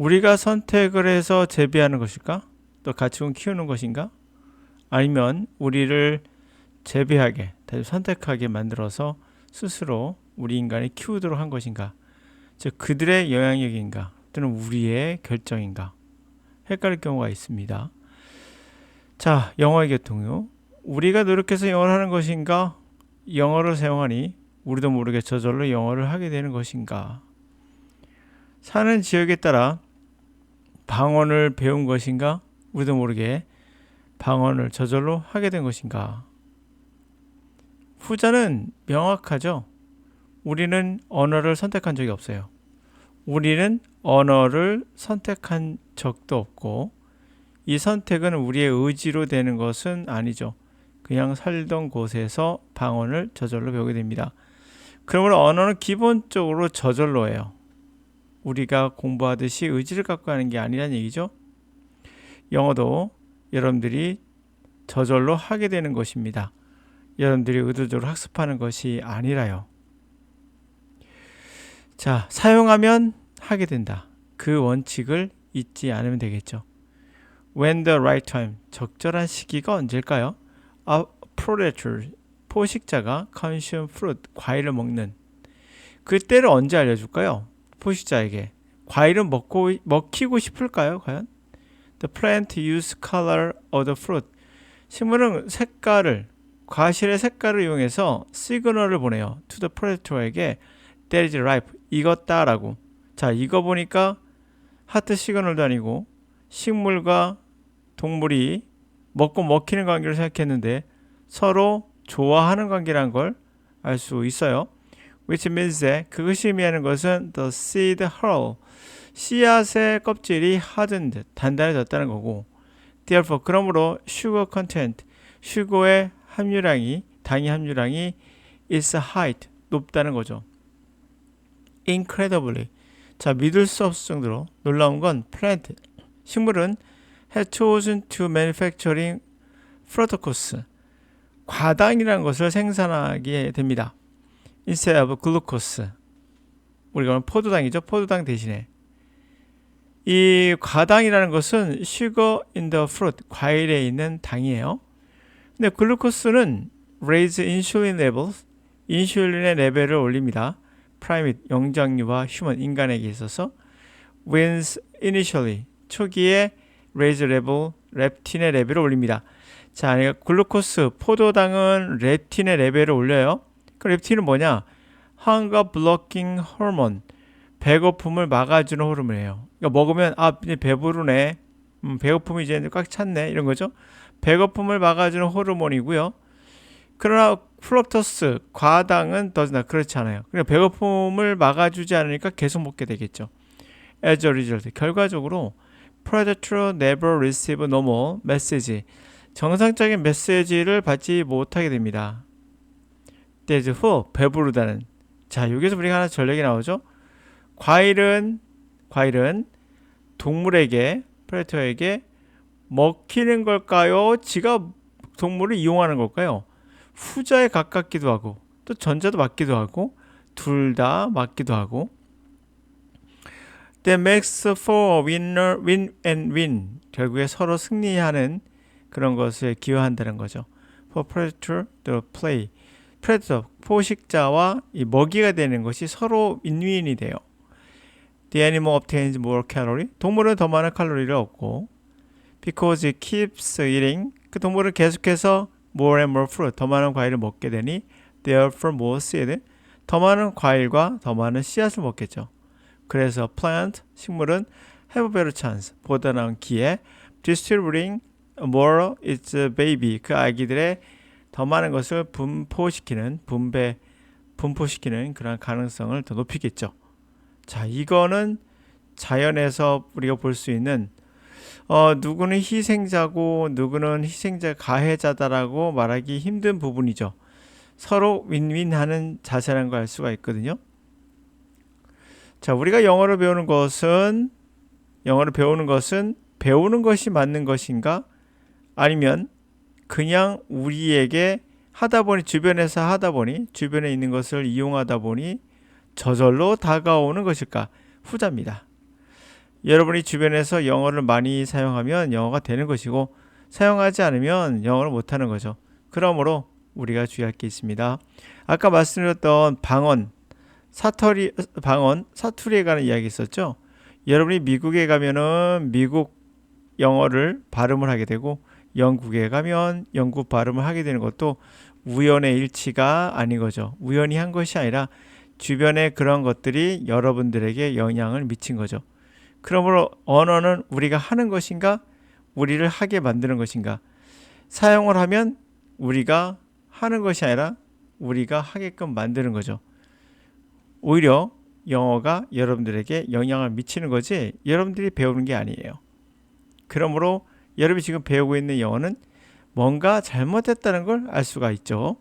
우리가 선택을 해서 재배하는 것일까? 또 가축은 키우는 것인가? 아니면 우리를 재배하게, 다시 선택하게 만들어서 스스로 우리 인간이 키우도록 한 것인가? 즉 그들의 영향력인가? 또는 우리의 결정인가? 헷갈릴 경우가 있습니다. 자, 영어의 교통요. 우리가 노력해서 영어를 하는 것인가? 영어를 사용하니 우리도 모르게 저절로 영어를 하게 되는 것인가? 사는 지역에 따라 방언을 배운 것인가? 우리도 모르게 방언을 저절로 하게 된 것인가? 후자는 명확하죠. 우리는 언어를 선택한 적이 없어요. 우리는 언어를 선택한 적도 없고 이 선택은 우리의 의지로 되는 것은 아니죠. 그냥 살던 곳에서 방언을 저절로 배우게 됩니다. 그러므로 언어는 기본적으로 저절로예요. 우리가 공부하듯이 의지를 갖고 하는 게 아니란 얘기죠. 영어도 여러분들이 저절로 하게 되는 것입니다. 여러분들이 의도적으로 학습하는 것이 아니라요. 자, 사용하면 하게 된다. 그 원칙을 잊지 않으면 되겠죠. When the right time, 적절한 시기가 언제일까요? A predator, 포식자가 consume fruit, 과일을 먹는 그때를 언제 알려줄까요? 포식자에게 과일은 먹고 먹히고 싶을까요? 과연? The plant use color of the fruit. 식물은 색깔을 과실의 색깔을 이용해서 시그널을 보내요. To the predator에게 that is ripe. 익었다라고. 자, 이거 보니까 하트 시그널도 아니고 식물과 동물이 먹고 먹히는 관계를 생각했는데 서로 좋아하는 관계란 걸 알 수 있어요. Which means that 그것이 의미하는 것은 the seed hull 씨앗의 껍질이 hardened 단단해졌다는 거고 therefore 그러므로 sugar content 슈거의 함유량이 당의 함유량이 is high 높다는 거죠. incredibly 자 믿을 수 없을 정도로 놀라운 건 plant 식물은 had chosen to manufacturing fructose 과당이라는 것을 생산하게 됩니다. Instead of glucose 우리가 포도당이죠. 포도당 대신에 이 과당이라는 것은 sugar in the fruit 과일에 있는 당이에요. 근데 글루코스는 raise insulin levels 인슐린의 레벨을 올립니다. 프라이밋 영장류와 휴먼 인간에게 있어서 wins initially 초기에 raise level 렙틴의 레벨을 올립니다. 자, 그러니까 글루코스 포도당은 렙틴의 레벨을 올려요. 그 렙틴은 뭐냐? hunger blocking 배고픔을 막아주는 호르몬이에요. 그러니까 먹으면 아 배부르네, 음, 배고픔이 이제 꽉 찼네 이런 거죠. 배고픔을 막아주는 호르몬이고요. 그러나 플럭터스 과당은 더나 그렇지 않아요. 그러니까 배고픔을 막아주지 않으니까 계속 먹게 되겠죠. As a result, 결과적으로 predator never receive normal message 정상적인 메시지를 받지 못하게 됩니다. That's who 배부르다는 자 여기서 우리가 하나 전력이 나오죠. 과일은 과일은 동물에게 프레터에게 먹히는 걸까요? 지가 동물을 이용하는 걸까요? 후자에 가깝기도 하고 또 전자도 맞기도 하고 둘 다 맞기도 하고 That makes for winner win and win 결국에 서로 승리하는 그런 것에 기여한다는 거죠. For predator to play predator 포식자와 이 먹이가 되는 것이 서로 윈윈이 돼요. The animal obtains more calorie 동물은 더 많은 칼로리를 얻고 because it keeps eating 그 동물은 계속해서 more and more fruit 더 많은 과일을 먹게 되니 therefore more seed 더 많은 과일과 더 많은 씨앗을 먹겠죠. 그래서 plant 식물은 have better chance 보다 나은 기회 distributing more its baby 그 아기들의 더 많은 것을 분포시키는 분배 분포시키는 그런 가능성을 더 높이겠죠. 자, 이거는 자연에서 우리가 볼 수 있는 어, 누구는 희생자고 누구는 희생자 가해자다라고 말하기 힘든 부분이죠. 서로 윈윈하는 자세라는 걸 알 수가 있거든요. 자, 우리가 영어를 배우는 것은 영어를 배우는 것은 배우는 것이 맞는 것인가? 아니면 그냥 우리에게 하다 보니 주변에서 하다 보니 주변에 있는 것을 이용하다 보니 저절로 다가오는 것일까? 후자입니다. 여러분이 주변에서 영어를 많이 사용하면 영어가 되는 것이고 사용하지 않으면 영어를 못하는 거죠. 그러므로 우리가 주의할 게 있습니다. 아까 말씀드렸던 방언, 사투리, 방언, 사투리에 관한 이야기 있었죠. 여러분이 미국에 가면은 미국 영어를 발음을 하게 되고 영국에 가면 영국 발음을 하게 되는 것도 우연의 일치가 아닌 거죠. 우연히 한 것이 아니라 주변의 그런 것들이 여러분들에게 영향을 미친 거죠. 그러므로 언어는 우리가 하는 것인가, 우리를 하게 만드는 것인가. 사용을 하면 우리가 하는 것이 아니라 우리가 하게끔 만드는 거죠. 오히려 영어가 여러분들에게 영향을 미치는 거지 여러분들이 배우는 게 아니에요. 그러므로 여러분이 지금 배우고 있는 영어는 뭔가 잘못했다는 걸 알 수가 있죠.